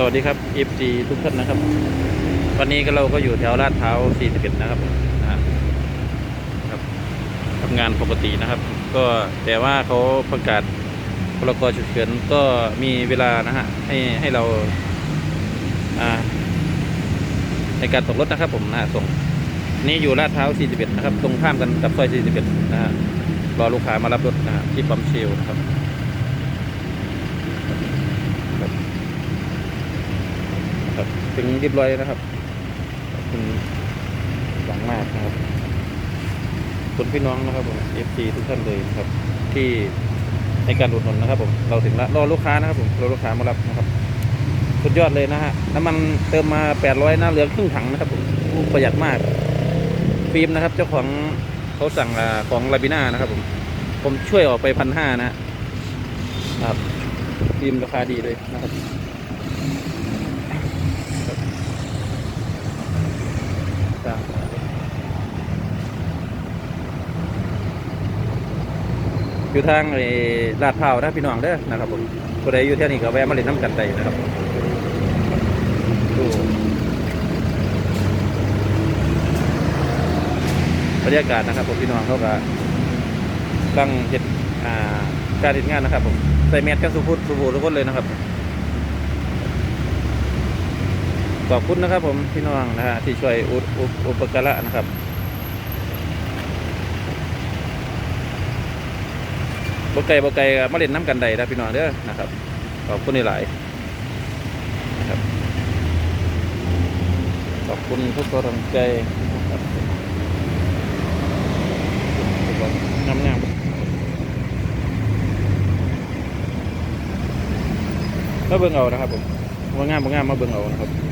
สวัสดีครับ FG ทุกท่านนะครับ วันนี้ก็เราก็อยู่แถวลาดพร้าว41 นะครับนะครับทำงานปกตินะครับ ก็แต่ว่าเขาประกาศพรกฉุกเฉินก็มีเวลานะฮะให้ให้เราอ่าในการตกรถนะครับผมนะฮะส่ง นี่อยู่ลาดพร้าว41 นะครับ ตรงข้ามกันกับซอย41 นะฮะรอลูกค้ามารับรถนะฮะที่ปั๊มเชลนะครับ ครับ ถึงเรียบร้อยนะครับขอบคุณหวังมากนะครับคุณพี่น้องนะครับผมเอฟซีทุกท่านเลยนะครับ ที่ในการอุดหนุนนะครับผมเราถึงละรอลูกค้านะครับผมรอลูกค้ามารับนะครับสุดยอดเลยนะฮะน้ำมันเติมมา800นะเหลือครึ่งถังนะครับผมประหยัดมากฟิล์มนะครับ เจ้าของเขาสั่งของลาบิน่านะครับผมผมช่วยออกไปพันห้านะครับฟิล์มราคาดีเลยนะครับ อยู่ทางไอ้ลาดพร้าวนะพี่น้องเด้อนะครับผมผู้ใดอยู่เที่ยวนี้ก็แวะมาเล่นน้ำกันได้นะครับดูบรรยากาศนะครับผมพี่น้องเขาก็ตั้งเห็ดการเห็ดงานนะครับผมใส่แมสกันสุพุทสุบูทุกคนเลยนะครับ ขอบคุณนะครับผมพี่น้องนะฮะที่ช่วยอุดอุปอุปการะนะครับบกไก่บกไก่มาเล่นน้ำกันใดนะพี่น้องเด้อนะครับ ขอบคุณหลายนะครับขอบคุณทุกกำลังใจนะครับงามงามมาเบิ่งเอานะครับผมว่างามบ่งามมาเบิ่งเอานะครับ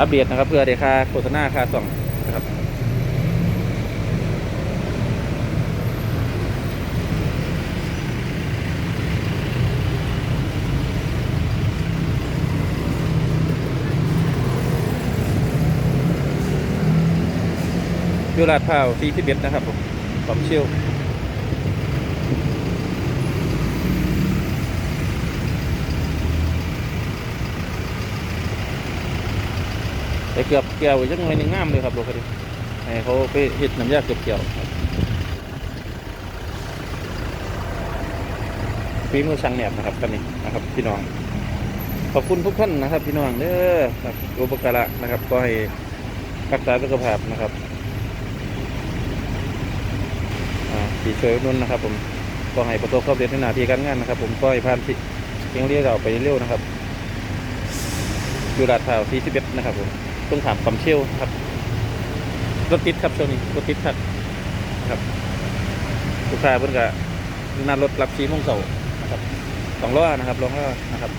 อัปเดตนะครับ เพื่อได้ค่าโฆษณาค่าส่องนะครับยู่ลาดพร้าว41นะครับผมความเชี่ยว แต่เกือบเกี่ยวยังไงนึงงามเลยครับรถคันนี้ให้เขาไปเห็ดน้ำยาเกือบเกี่ยวฝีมือช่างแหนบนะครับกันนี้นะครับพี่น้องขอบคุณทุกท่านนะครับ พี่น้องเด้อครับอุปการะนะครับ ก็ให้รักษาสุขภาพนะครับอ่าสีช่วยนุ่นนะครับ ผมก็ให้ประสบความสำเร็จในหน้าที่การงานนะครับ ผมก็ให้ผ่านที่เพียงเรียกเราไปเร็วนะครับอยู่ลาดพร้าว41นะครับผม ต้องถามความเชี่ยวครับรถติดครับช่วงนี้รถติดครับครับลูกค้าเพิ่นก็นัดรถรับชีโมงเสานะครับสองล้อนะครับลองล้อนะครับ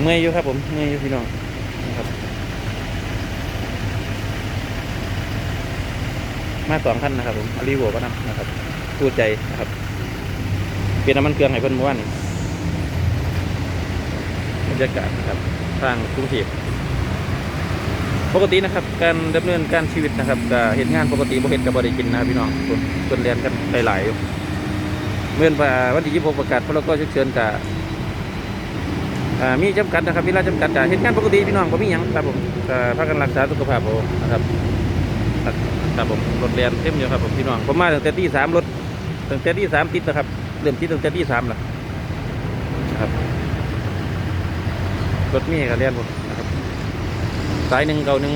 เมื่อยอยู่ครับ ผมเมื่อยอยู่พี่น้องนะครับ มาสองคันนะครับ ผมอารีโวก็นำนะครับพูดใจนะครับเปลี่ยนน้ำมันเครื่องให้เพิ่นเมื่อวานบรรยากาศนะครับ ทางกรุงเทพปกตินะครับการดำเนินการชีวิตนะครับก็เหตุงานปกติบ่เห็นกับบริกินนะครับพี่น้องคนคนเรียนกันหลายๆเมื่อวันที่26ประกาศพรกฉุกเฉินกับมีจำกัดนะครับเวลาจำกัดกับเหตุงานปกติพี่น้องก็มีหยังครับผมพากันรักษาสุขภาพเอนะครับครับผมรถเรียนเต็มอยู่ครับผมพี่น้องผมมาตั้งแต่ที่สามรถตั้งแต่ที่สามติดนะครับเริ่มติดตั้งแต่ที่สามละนะครับ รถมีกับเรียนผมนะครับสายหนึ่งเก่าหนึ่ง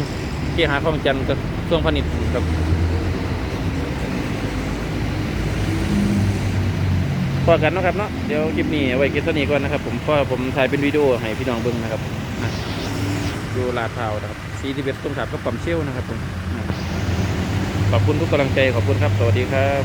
ที่หาข้องจันทร์กับช่วงพนิชย์ครับพอกันนะครับเนาะเดี๋ยวคลิปนี้ไว้คลิปนี้ก่อนนะครับ ผมเพราะผมถ่ายเป็นวิดีโอให้พี่น้องเบิ่งนะครับดูลาดพร้าวนะครับซีทีเบสต้นขาบกับปั๊มเชี่ยวนะครับผมขอบคุณทุกกำลังใจขอบคุณครับ สวัสดีครับ